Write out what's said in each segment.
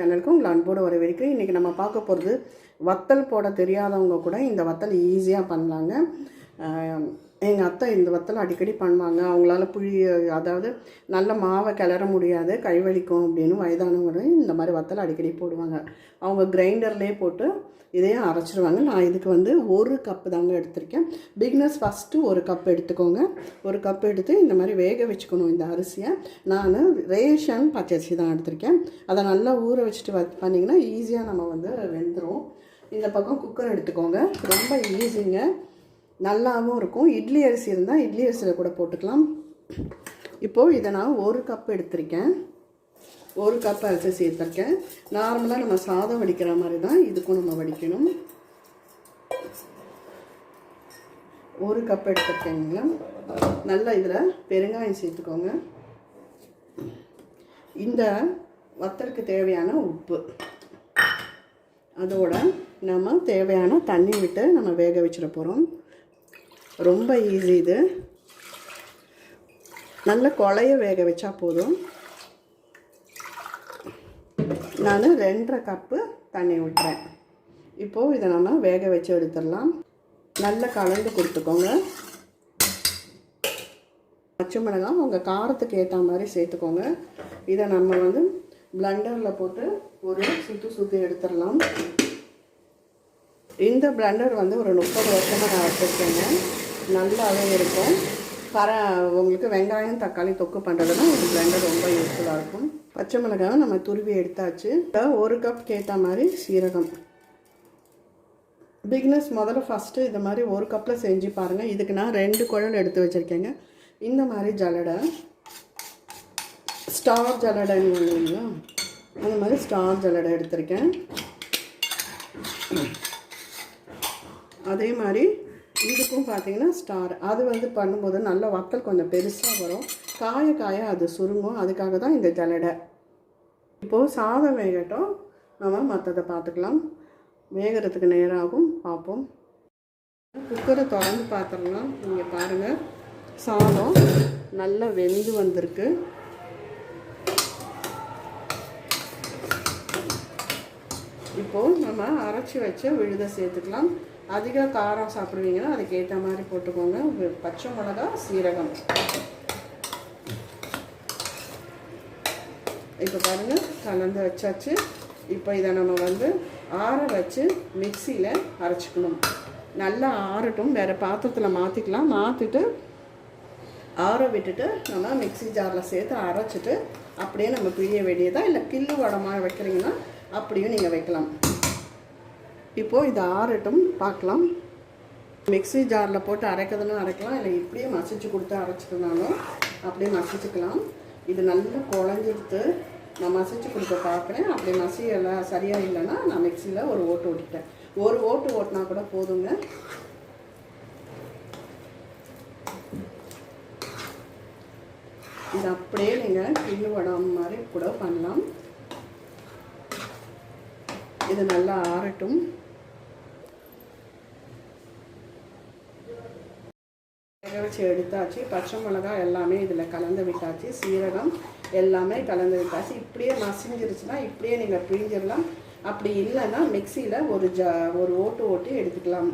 சேனலுக்கு உங்களை அன்போடு வரவேற்கிறேன். இன்றைக்கி நம்ம பார்க்க போகிறது வத்தல் போட தெரியாதவங்க கூட இந்த வத்தல் ஈஸியாக பண்ணலாங்க. எங்கள் அத்தை இந்த வத்தல் அடிக்கடி பண்ணுவாங்க. அவங்களால புளி அதாவது நல்ல மாவை கிளற முடியாது கைவலிக்கும் அப்படின்னு வயதானவங்க இந்த மாதிரி வத்தல் அடிக்கடி போடுவாங்க. அவங்க கிரைண்டர்லேயே போட்டு இதையும் அரைச்சிருவாங்க. நான் இதுக்கு வந்து ஒரு கப்பு தாங்க எடுத்திருக்கேன். பிக்னஸ் ஃபஸ்ட்டு ஒரு கப் எடுத்துக்கோங்க. ஒரு கப் எடுத்து இந்த மாதிரி வேக வச்சுக்கணும் இந்த அரிசியை. நான் ரேஷன் பச்சரிசி தான் எடுத்திருக்கேன். அதை நல்லா ஊற வச்சுட்டு வ பண்ணிங்கன்னா ஈஸியாக நம்ம வந்து வெந்துடும் இந்த பக்கம் குக்கர் எடுத்துக்கோங்க. ரொம்ப ஈஸிங்க நல்லாவும் இருக்கும். இட்லி அரிசி இருந்தால் இட்லி அரிசியில் கூட போட்டுக்கலாம். இப்போது இதை நான் ஒரு கப் எடுத்திருக்கேன். ஒரு கப் அரிசி சேர்த்துருக்கேன். நார்மலாக நம்ம சாதம் வடிக்கிற மாதிரி தான் இதுக்கும் நம்ம வடிக்கணும். ஒரு கப் எடுத்துருக்கேங்களா நல்லா இதில் பெருங்காயம் சேர்த்துக்கோங்க. இந்த வத்தலுக்கு தேவையான உப்பு. அதோட நம்ம தேவையான தண்ணி விட்டு நம்ம வேக வச்சிட போகிறோம் ரொம்ப ஈஸி இது. நல்ல கொலைய வேக வச்சா போதும். நான் ரெண்டரை கப்பு தண்ணி விட்டுறேன் இப்போது இதை நம்ம வேக வச்சு எடுத்துடலாம். நல்லா கலந்து கொடுத்துக்கோங்க. பச்சை மிளகாய் உங்கள் காரத்துக்கு ஏற்ற மாதிரி சேர்த்துக்கோங்க. இதை நம்ம வந்து பிளண்டரில் போட்டு ஒரு சுற்றி சுற்றி எடுத்துடலாம். இந்த பிளண்டர் வந்து ஒரு முப்பது வருஷமாக நான் வச்சுருக்கேங்க. நல்லாவே இருக்கும். கர உங்களுக்கு வெங்காயம் தக்காளி தொக்கு பண்ணுறதுனா உங்களுக்கு பிளெண்டர் ரொம்ப யூஸ்ஃபுல்லாக இருக்கும். பச்சை மிளகாவை நம்ம துருவி எடுத்தாச்சு. ஒரு கப் கேட்ட மாதிரி சீரகம். பிக்னஸ் முதல்ல ஃபஸ்ட்டு இந்த மாதிரி ஒரு கப்பில் செஞ்சு பாருங்கள் இதுக்கு நான் ரெண்டு குழல் எடுத்து வச்சுருக்கேங்க. இந்த மாதிரி ஜலடை ஸ்டார் ஜலடைன்னு இல்லைங்களா? அந்த மாதிரி ஸ்டார் ஜலடை எடுத்திருக்கேன். அதே மாதிரி இதுக்கும் பார்த்தீங்கன்னா ஸ்டார் அது வந்து பண்ணும்போது நல்ல வத்தல் கொஞ்சம் பெருசாக வரும். காய காய அது சுருங்கும். அதுக்காக தான் இந்த ஜலடை இப்போது சாதம் வேகட்டும். நம்ம மற்றதை பார்த்துக்கலாம். வேகிறதுக்கு நேராகும். பார்ப்போம். குக்கரை திறந்து பார்த்துடலாம். நீங்கள் பாருங்கள் சாதம் நல்லா வெந்து வந்திருக்கு. இப்போது நம்ம அரைச்சி வச்ச விழுதை சேர்த்துக்கலாம். அதிக காரம் சாப்பிடுவீங்கன்னா அதுக்கேற்ற மாதிரி போட்டுக்கோங்க. பச்சை மிளகா சீரகம். இப்போ பாருங்கள் கலந்து வச்சாச்சு. இப்போ இதை நம்ம வந்து ஆற வச்சு மிக்சியில் அரைச்சிக்கணும். நல்லா ஆறட்டும். வேறு பாத்திரத்தில் மாற்றிக்கலாம் மாற்றிட்டு ஆற விட்டுட்டு நம்ம மிக்ஸி ஜாரில் சேர்த்து அரைச்சிட்டு அப்படியே நம்ம பிரிய வேண்டியதாக இல்லை கில்லு வடமாக வைக்கிறீங்கன்னா அப்படியும் நீங்கள் வைக்கலாம். இப்போது இது ஆறட்டும் பார்க்கலாம். மிக்ஸி ஜாரில் போட்டு அரைக்கிறதுனா அரைக்கலாம் இல்லை இப்படியே மசிச்சு கொடுத்து அரைச்சிக்கனாலும் அப்படியே மசிச்சுக்கலாம். இது நல்லா குழஞ்சிடுத்து நான் மசிச்சு கொடுக்க பார்க்குறேன். அப்படி மசியெல்லாம் சரியாக இல்லைன்னா நான் மிக்சியில் ஒரு ஓட்டு ஓட்டிட்டேன். ஒரு ஓட்டு ஓட்டினா கூட போதுங்க. இது அப்படியே நீங்கள் கிள்ளு வடம் மாதிரி கூட பண்ணலாம். இது நல்லா ஆறட்டும். வேக வச்சு எடுத்தாச்சு. பச்சை மிளகாய் எல்லாமே இதில் கலந்து விட்டாச்சு. சீரகம் எல்லாமே கலந்து விட்டாச்சு. இப்படியே மசிஞ்சிருச்சுன்னா இப்படியே நீங்கள் பிழிஞ்சிடலாம். அப்படி இல்லைன்னா மிக்சியில் ஒரு ஜ ஒரு ஓட்டு ஓட்டி எடுத்துக்கலாம்.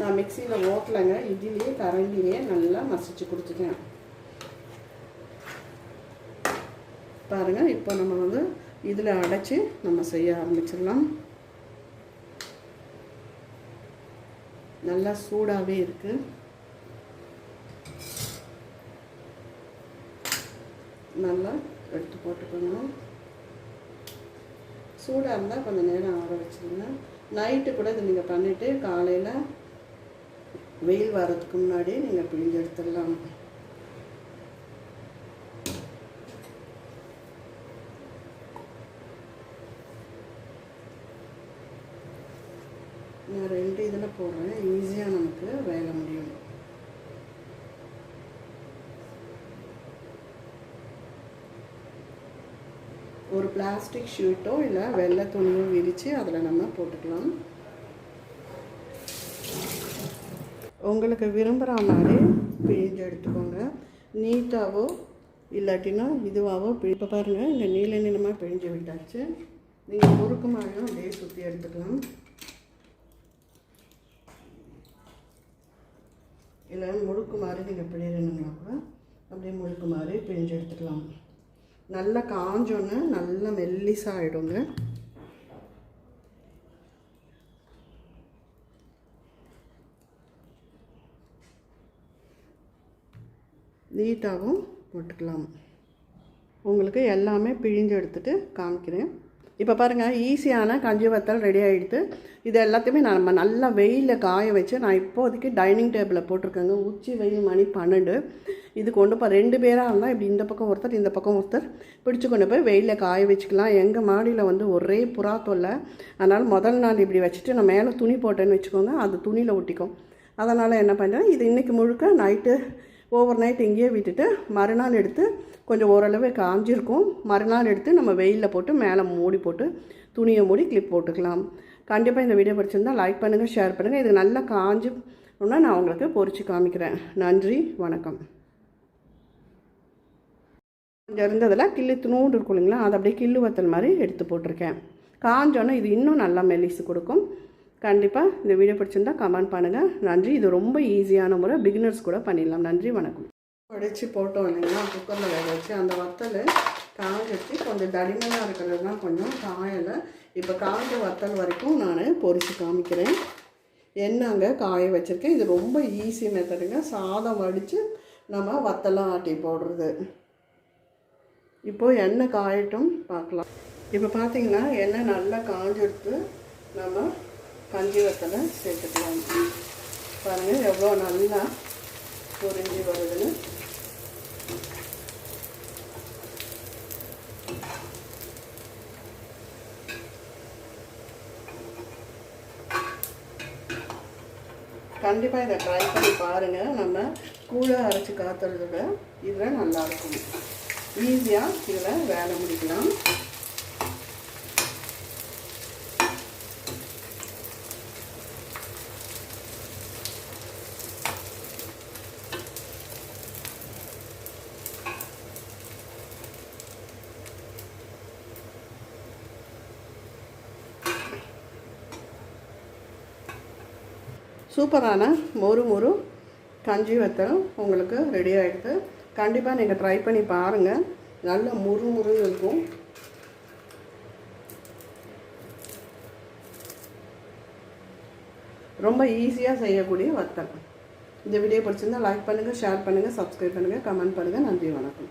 நான் மிக்சியில் ஓட்டலைங்க. இட்லியே கரண்டிலேயே நல்லா மசிச்சு கொடுத்துட்டேன். பாருங்கள் இப்போ நம்ம வந்து இதில் அடைச்சி நம்ம செய்ய ஆரம்பிச்சிடலாம். நல்லா சூடாகவே இருக்குது நல்லா எடுத்து போட்டுக்கணும் சூடாக இருந்தால் கொஞ்சம் நேரம் ஆற வச்சுருங்க. நைட்டு கூட இது நீங்கள் பண்ணிவிட்டு காலையில் வெயில் வர்றதுக்கு முன்னாடி நீங்கள் பிழிஞ்சு எடுத்துடலாம். நான் ரெண்டு இதில் போடுறேன். ஈஸியாக நமக்கு வேக முடியும். ஒரு பிளாஸ்டிக் ஷீட்டோ இல்லை வெள்ளை துணியோ விரித்து அதில் நம்ம போட்டுக்கலாம். உங்களுக்கு விரும்புகிற மாதிரி பிழிஞ்சு எடுத்துக்கோங்க. நீட்டாகவோ இல்லாட்டினா இதுவாகவோ இப்போ பாருங்கள் இந்த நீல நீளமாக பிழிஞ்சு விட்டாச்சு நீங்கள் முறுக்கு மாதிரியும் அப்படியே சுற்றி எடுத்துக்கலாம். இல்லை முழுக்கு மாதிரி நீங்கள் பிழிறணுங்களா கூட அப்படியே முழுக்கு மாதிரி பிழிஞ்சு எடுத்துக்கலாம். நல்லா காஞ்சோன்னு நல்லா மெல்லிசாக ஆகிடுங்க நீட்டாகவும் போட்டுக்கலாம். உங்களுக்கு எல்லாமே பிழிஞ்சு எடுத்துகிட்டு காமிக்கிறேன். இப்போ பாருங்கள் ஈஸியான கஞ்சி வத்தல் ரெடி ஆகிடுது இது எல்லாத்தையுமே நம்ம நல்லா வெயிலில் காய வச்சு நான் இப்போதைக்கு டைனிங் டேபிளில் போட்டிருக்கேங்க. உச்சி வெயில் மணி பன்னெண்டு. இது கொண்டு போய் ரெண்டு பேராக இருந்தால் இப்படி இந்த பக்கம் ஒருத்தர் இந்த பக்கம் ஒருத்தர் பிடிச்சு கொண்டு போய் வெயிலில் காய வச்சுக்கலாம். எங்கள் மாடியில் வந்து ஒரே புறா தொல்லை. அதனால் முதல் நாள் இப்படி வச்சுட்டு நான் மேலே துணி போட்டேன்னு வச்சுக்கோங்க அது துணியில் ஒட்டிக்கும். அதனால் என்ன பண்ணுறேன் இது இன்றைக்கி முழுக்க நைட்டு ஓவர் நைட் இங்கேயே விட்டுட்டு மறுநாள் எடுத்து கொஞ்சம் ஓரளவு காஞ்சிருக்கும். மறுநாள் எடுத்து நம்ம வெயிலில் போட்டு மேலே மூடி போட்டு துணியை மூடி கிளிப் போட்டுக்கலாம். கண்டிப்பாக இந்த வீடியோ பிடிச்சிருந்தால் லைக் பண்ணுங்கள் ஷேர் பண்ணுங்கள் இது நல்லா காஞ்சி நான் உங்களுக்கு பொறிச்சு காமிக்கிறேன். நன்றி வணக்கம். கொஞ்சம் இருந்ததில் கிள்ளு துணூண்டு இருக்கும் இல்லைங்களா? அதை அப்படியே கிள்ளு வத்தல் மாதிரி எடுத்து போட்டிருக்கேன். காஞ்சோன்னே இது இன்னும் நல்லா மெலிசு கொடுக்கும். கண்டிப்பாக இந்த வீடியோ பிடிச்சிருந்தால் கமெண்ட் பண்ணுங்கள் நன்றி. இது ரொம்ப ஈஸியான முறை. பிகினர்ஸ் கூட பண்ணிடலாம். நன்றி வணக்கம். உடைச்சி போட்டோம் இல்லைங்களா? குக்கரில் வேக வச்சு அந்த வத்தல் காய்ச்சி கொஞ்சம் தடிமனாக இருக்கிறது தான் கொஞ்சம் காயலை. இப்போ காஞ்ச வத்தல் வரைக்கும் நான் பொறிச்சு காமிக்கிறேன். எண்ணெங்க காய வச்சுருக்கேன். இது ரொம்ப ஈஸி மெத்தடுங்க சாதம் வடித்து நம்ம வத்தலாம் ஆட்டி போடுறது. இப்போது எண்ணெய் காயட்டும் பார்க்கலாம் இப்போ பார்த்தீங்கன்னா எண்ணெய் நல்லா காஞ்செடுத்து நம்ம கஞ்சி வத்தலை சேர்த்துக்கலாம். பாருங்கள் எவ்வளோ நல்லா பொரிஞ்சு வருதுன்னு. கண்டிப்பாக இதை ட்ரை பண்ணி பாருங்கள் நம்ம கூழாக அரைச்சி காத்துறதோட இதில் நல்லாயிருக்கும் ஈஸியாக இதில் வேலை முடிக்கலாம். சூப்பரான மொறு மொறு கஞ்சி வத்தல் உங்களுக்கு ரெடி ஆகிடுது கண்டிப்பாக நீங்கள் ட்ரை பண்ணி பாருங்கள் நல்ல முறு முறு இருக்கும். ரொம்ப ஈஸியாக செய்யக்கூடிய வத்தல். இந்த வீடியோ பிடிச்சிருந்தால் லைக் பண்ணுங்கள் ஷேர் பண்ணுங்கள் சப்ஸ்கிரைப் பண்ணுங்கள் கமெண்ட் பண்ணுங்கள் நன்றி வணக்கம்.